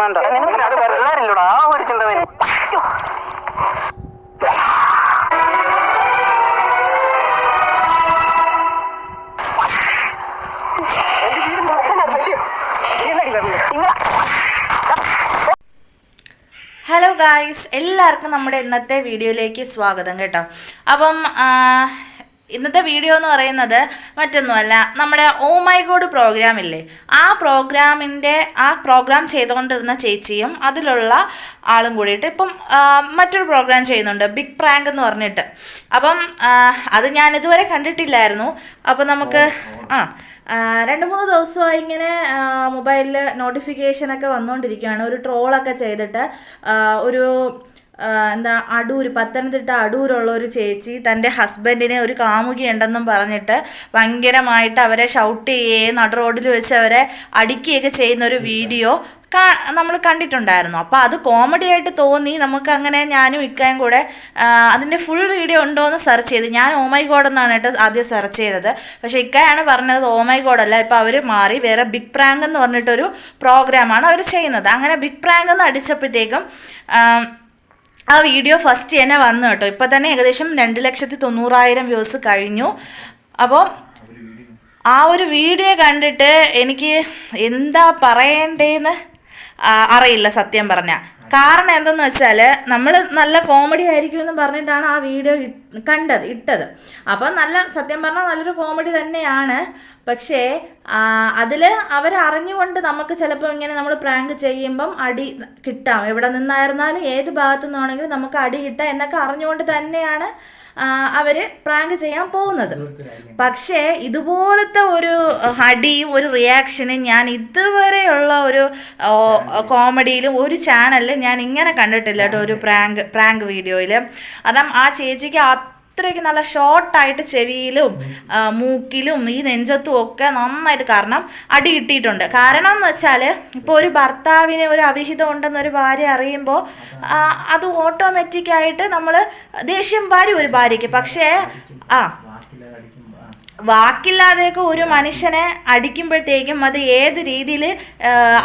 വേണ്ട. നിനക്ക് അത് വരാറില്ലടാ ആ ഒരു ചിന്ത. ഹലോ ഗായ്സ് എല്ലാവർക്കും നമ്മുടെ ഇന്നത്തെ വീഡിയോയിലേക്ക് സ്വാഗതം കേട്ടോ. അപ്പം ഇന്നത്തെ വീഡിയോ എന്ന് പറയുന്നത് മറ്റൊന്നുമല്ല നമ്മുടെ ഓ മൈ ഗോഡ് പ്രോഗ്രാം ഇല്ലേ? ആ പ്രോഗ്രാമിന്റെ ആ പ്രോഗ്രാം ചെയ്തുകൊണ്ടിരുന്ന ചേച്ചിയും അതിലുള്ള ആളും കൂടിയിട്ട് ഇപ്പം മറ്റൊരു പ്രോഗ്രാം ചെയ്യുന്നുണ്ട് ബിഗ് പ്രാങ്ക് എന്ന് പറഞ്ഞിട്ട്. അപ്പം അത് ഞാൻ ഇതുവരെ കണ്ടിട്ടില്ലായിരുന്നു. അപ്പം നമുക്ക് ആ ആ, രണ്ട് മൂന്ന് ദിവസമായി ഇങ്ങനെ മൊബൈലിൽ നോട്ടിഫിക്കേഷനൊക്കെ വന്നുകൊണ്ടിരിക്കുകയാണ് ഒരു ട്രോളൊക്കെ ചെയ്തിട്ട് ഒരു എന്താ അടൂർ പത്തനംതിട്ട അടൂരുള്ള ഒരു ചേച്ചി തന്റെ ഹസ്ബൻഡിനെ ഒരു കാമുകിയുണ്ടെന്നും പറഞ്ഞിട്ട് ഭയങ്കരമായിട്ട് അവരെ ഷൗട്ട് ചെയ്യുകയും നട റോഡിൽ വെച്ച് അവരെ അടിക്കുകയൊക്കെ ചെയ്യുന്ന ഒരു വീഡിയോ നമ്മൾ കണ്ടിട്ടുണ്ടായിരുന്നു. അപ്പോൾ അത് കോമഡി ആയിട്ട് തോന്നി. നമുക്ക് അങ്ങനെ ഞാനും ഇക്കയും കൂടെ അതിന്റെ ഫുൾ വീഡിയോ ഉണ്ടോ എന്ന് സെർച്ച് ചെയ്ത്. ഞാൻ ഓമൈ ഗോഡ് എന്നാണ് കേട്ടോ ആദ്യം സെർച്ച് ചെയ്തത്. പക്ഷേ ഇക്കയാണ് പറഞ്ഞത് ഓമൈ ഗോഡ് അല്ല. ഇപ്പോൾ അവർ മാറി. വേറെ ബിഗ് പ്രാങ്ക് എന്ന് പറഞ്ഞിട്ടൊരു പ്രോഗ്രാമാണ് അവർ ചെയ്യുന്നത്. അങ്ങനെ ബിഗ് പ്രാങ്ക് എന്ന് അടിച്ചപ്പോഴത്തേക്കും ആ, വീഡിയോ ഫസ്റ്റ് തന്നെ വന്നു കേട്ടോ. ഇപ്പോൾ തന്നെ ഏകദേശം രണ്ട് ലക്ഷത്തി തൊണ്ണൂറായിരം വ്യൂസ് കഴിഞ്ഞു. അപ്പോൾ ആ ഒരു വീഡിയോ കണ്ടിട്ട് എനിക്ക് എന്താ പറയണ്ടേന്ന് അറിയില്ല സത്യം പറഞ്ഞ. കാരണം എന്തെന്ന് വെച്ചാൽ നമ്മൾ നല്ല കോമഡി ആയിരിക്കും എന്ന് പറഞ്ഞിട്ടാണ് ആ വീഡിയോ കണ്ടത് ഇട്ടത്. അപ്പം നല്ല സത്യം പറഞ്ഞാൽ നല്ലൊരു കോമഡി തന്നെയാണ്. പക്ഷേ അതിൽ അവരറിഞ്ഞുകൊണ്ട് നമുക്ക് ചിലപ്പോൾ ഇങ്ങനെ നമ്മൾ പ്രാങ്ക് ചെയ്യുമ്പം അടി കിട്ടാം. എവിടെ നിന്നായിരുന്നാലും ഏത് ഭാഗത്തു നിന്നാണെങ്കിലും നമുക്ക് അടി കിട്ടാം എന്നൊക്കെ അറിഞ്ഞുകൊണ്ട് തന്നെയാണ് അവർ പ്രാങ്ക് ചെയ്യാൻ പോകുന്നത്. പക്ഷേ ഇതുപോലത്തെ ഒരു ഹടിയും ഒരു റിയാക്ഷനും ഞാൻ ഇതുവരെയുള്ള ഒരു കോമഡിയിലും ഒരു ചാനലിൽ ഞാൻ ഇങ്ങനെ കണ്ടിട്ടില്ല കേട്ടോ ഒരു പ്രാങ്ക് പ്രാങ്ക് വീഡിയോയിൽ അതാ ആ ചേച്ചിക്ക് അത്രയ്ക്ക് നല്ല ഷോർട്ടായിട്ട് ചെവിയിലും മൂക്കിലും ഈ നെഞ്ചത്തും ഒക്കെ നന്നായിട്ട് കാരണം അടി കിട്ടിയിട്ടുണ്ട്. കാരണം എന്ന് വെച്ചാൽ ഇപ്പോൾ ഒരു ഭർത്താവിന് ഒരു അവിഹിതം ഉണ്ടെന്നൊരു ഭാര്യ അറിയുമ്പോൾ അത് ഓട്ടോമാറ്റിക്കായിട്ട് നമ്മൾ ദേഷ്യം വരും ഒരു ഭാര്യയ്ക്ക്. പക്ഷേ ആ വാക്കില്ലാതെയൊക്കെ ഒരു മനുഷ്യനെ അടിക്കുമ്പോഴത്തേക്കും അത് ഏത് രീതിയിൽ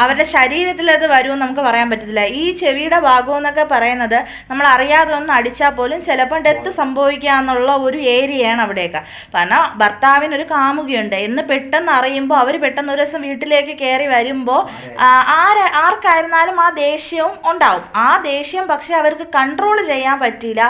അവരുടെ ശരീരത്തിൽ അത് വരുമെന്ന് നമുക്ക് പറയാൻ പറ്റത്തില്ല. ഈ ചെവിയുടെ ഭാഗം എന്നൊക്കെ പറയുന്നത് നമ്മൾ അറിയാതെ ഒന്ന് അടിച്ചാൽ പോലും ചിലപ്പോൾ ഡെത്ത് സംഭവിക്കാന്നുള്ള ഒരു ഏരിയയാണ് അവിടെയൊക്കെ. കാരണം ഭർത്താവിനൊരു കാമുകയുണ്ട്. എന്ന് പെട്ടെന്ന് അറിയുമ്പോൾ അവർ പെട്ടെന്ന് ഒരു ദിവസം വീട്ടിലേക്ക് കയറി വരുമ്പോൾ ആര് ആർക്കായിരുന്നാലും ആ ദേഷ്യവും ഉണ്ടാവും. ആ ദേഷ്യം പക്ഷേ അവർക്ക് കൺട്രോൾ ചെയ്യാൻ പറ്റിയില്ല.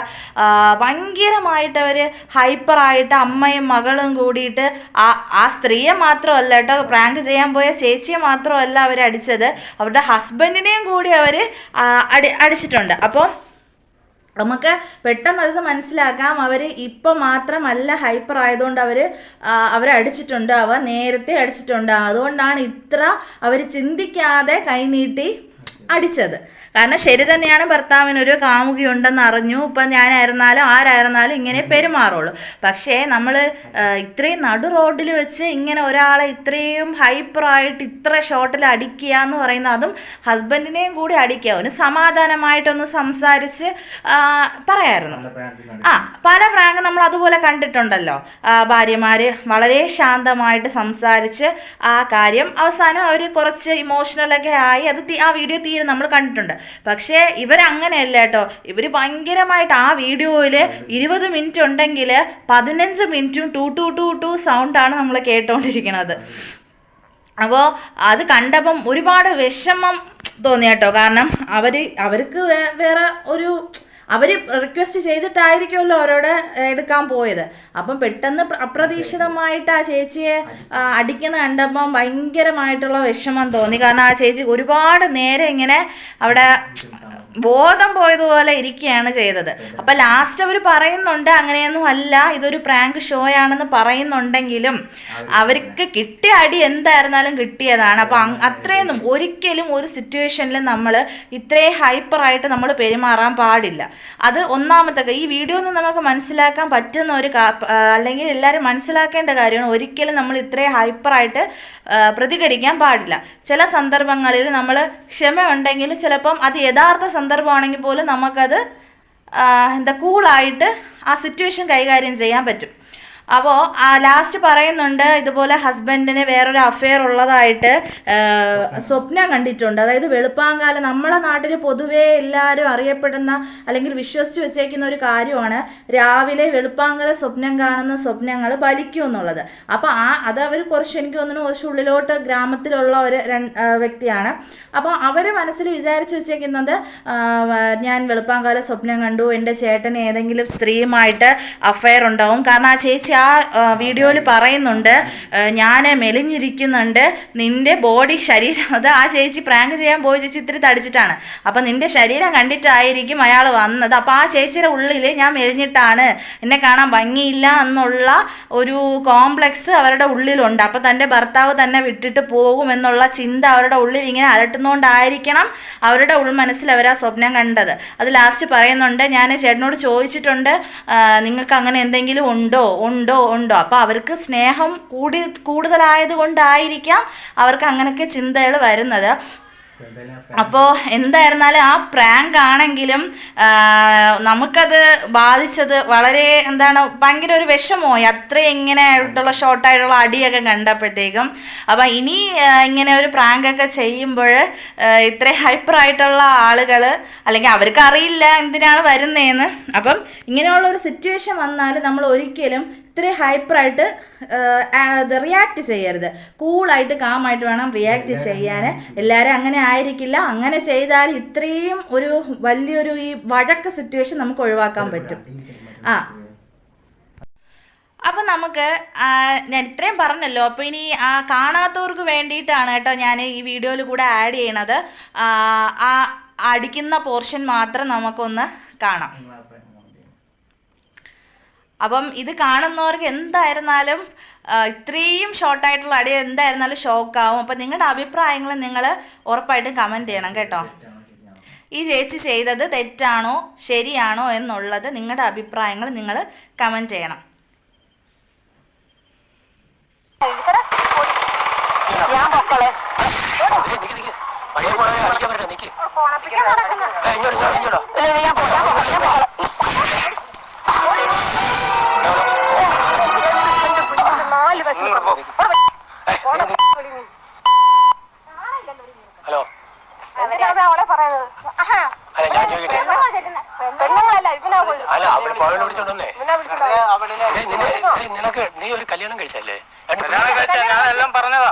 ഭയങ്കരമായിട്ട് അവർ ഹൈപ്പറായിട്ട് അമ്മയും മകളും കൂടിയിട്ട് ആ ആ സ്ത്രീയെ മാത്രമല്ല കേട്ടോ പ്രാങ്ക് ചെയ്യാൻ പോയ ചേച്ചിയെ മാത്രമല്ല അവർ അടിച്ചത്. അവരുടെ ഹസ്ബൻഡിനെയും കൂടി അവർ അടി അടിച്ചിട്ടുണ്ട്. അപ്പോൾ നമുക്ക് പെട്ടെന്ന് അത് മനസ്സിലാക്കാം. അവർ ഇപ്പം മാത്രമല്ല ഹൈപ്പർ ആയതുകൊണ്ട് അവർ അവരെ അടിച്ചിട്ടുണ്ട്. അവർ നേരത്തെ അടിച്ചിട്ടുണ്ട്. അതുകൊണ്ടാണ് ഇത്ര അവർ ചിന്തിക്കാതെ കൈനീട്ടി അടിച്ചത്. കാരണം ശരി തന്നെയാണ് ഭർത്താവിനൊരു കാമുകി ഉണ്ടെന്ന് അറിഞ്ഞു. ഇപ്പം ഞാനായിരുന്നാലും ആരായിരുന്നാലും ഇങ്ങനെ പെരുമാറുള്ളൂ. പക്ഷേ നമ്മൾ ഇത്രയും നടു റോഡിൽ വെച്ച് ഇങ്ങനെ ഒരാളെ ഇത്രയും ഹൈപ്പറായിട്ട് ഇത്ര ഷോട്ടിൽ അടിക്കുക എന്ന് പറയുന്നത് അതും ഹസ്ബൻഡിനെയും കൂടി അടിക്കുക. ഒന്ന് സമാധാനമായിട്ടൊന്ന് സംസാരിച്ച് പറയായിരുന്നു. ആ പല പ്രാങ്ക് നമ്മൾ അതുപോലെ കണ്ടിട്ടുണ്ടല്ലോ. ഭാര്യമാര് വളരെ ശാന്തമായിട്ട് സംസാരിച്ച് ആ കാര്യം അവസാനം അവർ കുറച്ച് ഇമോഷണലൊക്കെ ആയി. അത് ആ വീഡിയോ തീരെ നമ്മൾ കണ്ടിട്ടുണ്ട്. പക്ഷേ ഇവരങ്ങനെയല്ല കേട്ടോ. ഇവർ ഭയങ്കരമായിട്ട് ആ വീഡിയോയിൽ ഇരുപത് മിനിറ്റ് ഉണ്ടെങ്കിൽ പതിനഞ്ച് മിനിറ്റും ടു ടു ടു ടു സൗണ്ടാണ് നമ്മൾ കേട്ടോണ്ടിരിക്കുന്നത് അപ്പോൾ അത് കണ്ടപ്പം ഒരുപാട് വിഷമം തോന്നി കേട്ടോ. കാരണം അവർ അവർക്ക് വേറെ ഒരു അവർ റിക്വസ്റ്റ് ചെയ്തിട്ടായിരിക്കുമല്ലോ അവരോട് എടുക്കാൻ പോയത്. അപ്പം പെട്ടെന്ന് അപ്രതീക്ഷിതമായിട്ട് ആ ചേച്ചിയെ അടിക്കുന്ന കണ്ടപ്പം ഭയങ്കരമായിട്ടുള്ള വിഷമം തോന്നി. കാരണം ആ ചേച്ചി ഒരുപാട് നേരം ഇങ്ങനെ അവിടെ ബോധം പോയതുപോലെ ഇരിക്കുകയാണ് ചെയ്തത്. അപ്പം ലാസ്റ്റ് അവർ പറയുന്നുണ്ട് അങ്ങനെയൊന്നും അല്ല ഇതൊരു പ്രാങ്ക് ഷോ ആണെന്ന് പറയുന്നുണ്ടെങ്കിലും അവർക്ക് കിട്ടിയ അടി എന്തായിരുന്നാലും കിട്ടിയതാണ്. അപ്പം അത്രയൊന്നും ഒരിക്കലും ഒരു സിറ്റുവേഷനിൽ നമ്മൾ ഇത്രയും ഹൈപ്പറായിട്ട് നമ്മൾ പെരുമാറാൻ പാടില്ല. അത് ഒന്നാമത്തെ ഈ വീഡിയോ നിന്ന് നമുക്ക് മനസ്സിലാക്കാൻ പറ്റുന്ന ഒരു അല്ലെങ്കിൽ എല്ലാവരും മനസ്സിലാക്കേണ്ട കാര്യമാണ് ഒരിക്കലും നമ്മൾ ഇത്രയും ഹൈപ്പറായിട്ട് ആയിട്ട് പ്രതികരിക്കാൻ പാടില്ല. ചില സന്ദർഭങ്ങളിൽ നമ്മൾ ക്ഷമയുണ്ടെങ്കിൽ ചിലപ്പം അത് യഥാർത്ഥ സന്ദർഭമാണെങ്കിൽ പോലും നമുക്കത് എന്താ കൂളായിട്ട് ആ സിറ്റുവേഷൻ കൈകാര്യം ചെയ്യാൻ പറ്റും. അപ്പോൾ ലാസ്റ്റ് പറയുന്നുണ്ട് ഇതുപോലെ ഹസ്ബൻഡിന് വേറൊരു അഫെയർ ഉള്ളതായിട്ട് സ്വപ്നം കണ്ടിട്ടുണ്ട്. അതായത് വെളുപ്പാങ്കാലം നമ്മുടെ നാട്ടിൽ പൊതുവേ എല്ലാവരും അറിയപ്പെടുന്ന അല്ലെങ്കിൽ വിശ്വസിച്ച് വെച്ചേക്കുന്ന ഒരു കാര്യമാണ് രാവിലെ വെളുപ്പാങ്കല സ്വപ്നം കാണുന്ന സ്വപ്നങ്ങൾ ഫലിക്കും എന്നുള്ളത്. അപ്പോൾ ആ അത് അവർ കുറച്ച് എനിക്ക് തോന്നുന്നു കുറച്ച് ഉള്ളിലോട്ട് ഗ്രാമത്തിലുള്ള ഒരു വ്യക്തിയാണ്. അപ്പോൾ അവർ മനസ്സിൽ വിചാരിച്ച് വെച്ചേക്കുന്നത് ഞാൻ വെളുപ്പാങ്കാല സ്വപ്നം കണ്ടു എന്റെ ചേട്ടന് ഏതെങ്കിലും സ്ത്രീയുമായിട്ട് അഫയർ ഉണ്ടാവും. കാരണം ആ ചേച്ചി ആ വീഡിയോയിൽ പറയുന്നുണ്ട് ഞാൻ മെലിഞ്ഞിരിക്കുന്നുണ്ട് നിന്റെ ബോഡി ശരീരം അത് ആ ചേച്ചി പ്രാങ്ക് ചെയ്യാൻ പോയി ചേച്ചി ഇത്തിരി തടിച്ചിട്ടാണ്. അപ്പം നിന്റെ ശരീരം കണ്ടിട്ടായിരിക്കും അയാൾ വന്നത്. അപ്പം ആ ചേച്ചിയുടെ ഉള്ളിൽ ഞാൻ മെലിഞ്ഞിട്ടാണ്. എന്നെ കാണാൻ ഭംഗിയില്ല എന്നുള്ള ഒരു കോംപ്ലക്സ് അവരുടെ ഉള്ളിലുണ്ട്. അപ്പം തന്റെ ഭർത്താവ് തന്നെ വിട്ടിട്ട് പോകുമെന്നുള്ള ചിന്ത അവരുടെ ഉള്ളിൽ ഇങ്ങനെ അലട്ടുന്നതുകൊണ്ടായിരിക്കണം അവരുടെ ഉൾമനസ്സിൽ അവർ ആ സ്വപ്നം കണ്ടത്. അത് ലാസ്റ്റ് പറയുന്നുണ്ട് ഞാൻ ചേട്ടനോട് ചോദിച്ചിട്ടുണ്ട് നിങ്ങൾക്ക് അങ്ങനെ എന്തെങ്കിലും ഉണ്ടോ? ഉണ്ടോ. ഉണ്ടോ? ഉണ്ടോ? അപ്പോൾ അവർക്ക് സ്നേഹം കൂടി കൂടുതലായത് കൊണ്ടായിരിക്കാം അവർക്ക് അങ്ങനെയൊക്കെ ചിന്തകൾ വരുന്നത്. അപ്പോൾ എന്തായിരുന്നാലും ആ പ്രാങ്ക് ആണെങ്കിലും നമുക്കത് ബാധിച്ചത് വളരെ എന്താണ് ഭയങ്കര ഒരു വിഷമമായി. അത്രയും ഇങ്ങനെ ആയിട്ടുള്ള ഷോർട്ടായിട്ടുള്ള അടിയൊക്കെ കണ്ടപ്പോഴത്തേക്കും. അപ്പം ഇനി ഇങ്ങനെ ഒരു പ്രാങ്ക് ഒക്കെ ചെയ്യുമ്പോൾ ഇത്ര ഹൈപ്പർ ആയിട്ടുള്ള ആളുകൾ അല്ലെങ്കിൽ അവർക്ക് അറിയില്ല എന്തിനാണ് വരുന്നതെന്ന് അപ്പം ഇങ്ങനെയുള്ള ഒരു സിറ്റുവേഷൻ വന്നാൽ നമ്മൾ ഒരിക്കലും ഇത്രയും ഹൈപ്പറായിട്ട് റിയാക്ട് ചെയ്യരുത്. കൂളായിട്ട് കാമായിട്ട് വേണം റിയാക്ട് ചെയ്യാൻ എല്ലാവരും അങ്ങനെ ആയിരിക്കില്ല. അങ്ങനെ ചെയ്താൽ ഇത്രയും ഒരു വലിയൊരു ഈ വഴക്ക് സിറ്റുവേഷൻ നമുക്ക് ഒഴിവാക്കാൻ പറ്റും. ആ. അപ്പം നമുക്ക് ഞാൻ ഇത്രയും പറഞ്ഞല്ലോ. അപ്പോൾ ഇനി ആ കാണാത്തവർക്ക് വേണ്ടിയിട്ടാണ് കേട്ടോ ഞാൻ ഈ വീഡിയോയിൽ കൂടെ ആഡ് ചെയ്യണത്. ആ അടിക്കുന്ന പോർഷൻ മാത്രം നമുക്കൊന്ന് കാണാം. അപ്പം ഇത് കാണുന്നവർക്ക് എന്തായിരുന്നാലും ഇത്രയും ഷോർട്ടായിട്ടുള്ള അടി എന്തായിരുന്നാലും ഷോക്ക് ആവും. അപ്പം നിങ്ങളുടെ അഭിപ്രായങ്ങൾ നിങ്ങൾ ഉറപ്പായിട്ടും കമന്റ് ചെയ്യണം കേട്ടോ. ഈ ചേച്ചി ചെയ്തത് തെറ്റാണോ ശരിയാണോ എന്നുള്ളത് നിങ്ങളുടെ അഭിപ്രായങ്ങൾ നിങ്ങൾ കമന്റ് ചെയ്യണം. ഞാൻ മക്കളെ പഴയ ഹലോ. അല്ല ഞാൻ ചോദിക്കട്ടെ? അല്ല അവൾ. നിനക്ക് നീ ഒരു കല്യാണം കഴിച്ചല്ലേ കല്യാണം കഴിച്ച ഞാൻ എല്ലാം പറഞ്ഞതാ.